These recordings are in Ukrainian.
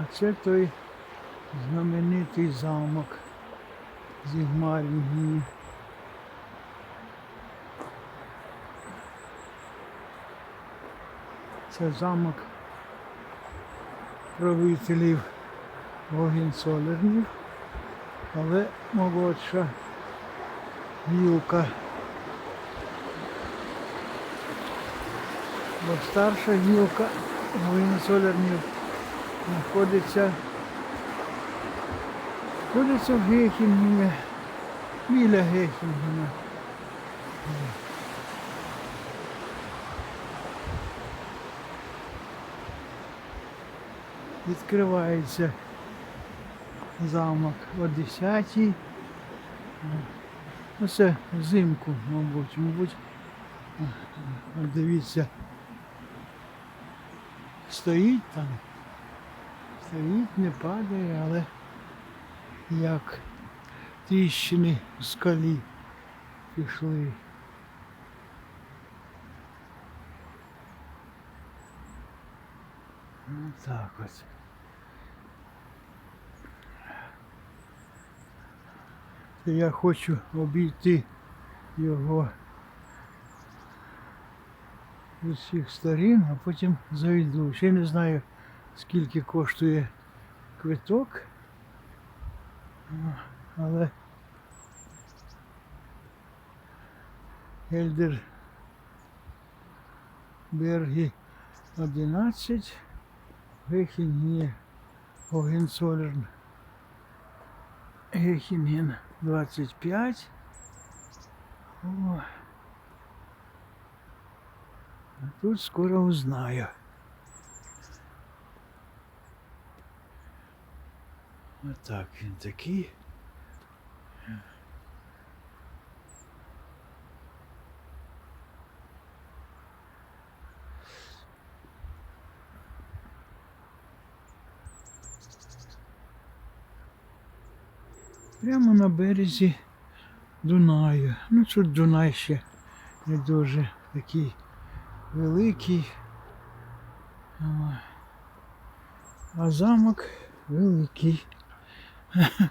А це той знаменитий замок Зігмарінгії. Це замок правителів Гогенцолернів, але молодша гілка. Бо старша гілка Гогенцолернів знаходиться, знаходиться в Гехінгені, біля Гехінгена. Відкривається замок о 10-й. Ну, це взимку, мабуть, мабуть. Дивіться. Стоїть там. Стоїть, не падає, але як тріщини в скалі пішли. Ну так ось. Я хочу обійти його з усіх сторін, а потім зайду. Ще не знаю, скільки коштує квиток. Але Ельдер Бергі 11, Гехінгі Гогенцолерн Гехінген 25. О. А тут скоро узнаю. Отак він такий. Прямо на березі Дунаю. Ну тут Дунай ще не дуже такий великий. А замок великий.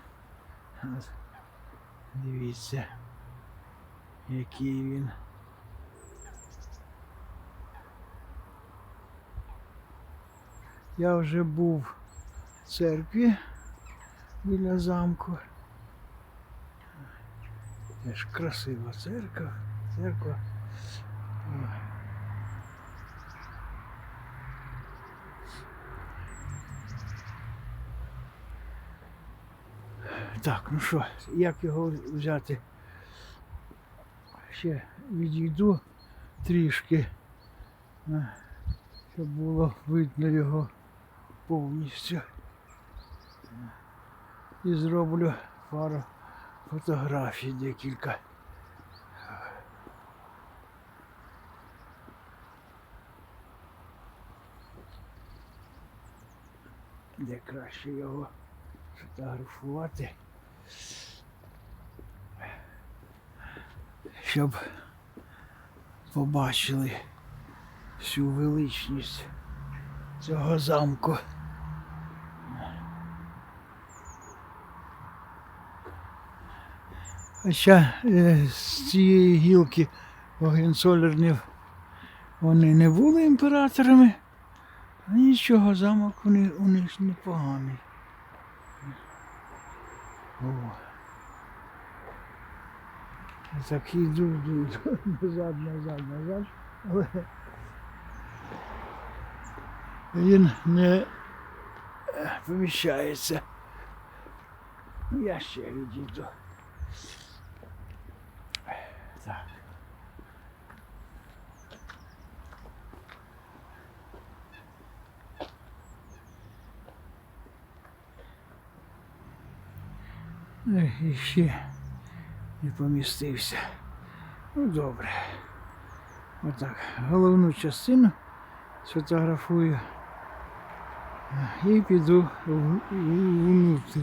Дивіться, який він. Я вже був в церкві біля замку. Теж красива церква. Церква. Так, ну що, як його взяти? Ще відійду трішки, щоб було видно його повністю. І зроблю пару фотографій декілька. Де краще його фотографувати, щоб побачили всю величність цього замку. Хоча е, з цієї гілки Гогенцолернів вони не були імператорами, а нічого, замок у них, у них непоганий. Йду, назад, назад, назад. Але він не е, поміщається. Я ще відійду. Так. І ще не помістився. Ну добре. Отак. Головну частину сфотографую і піду в- в- внутрь.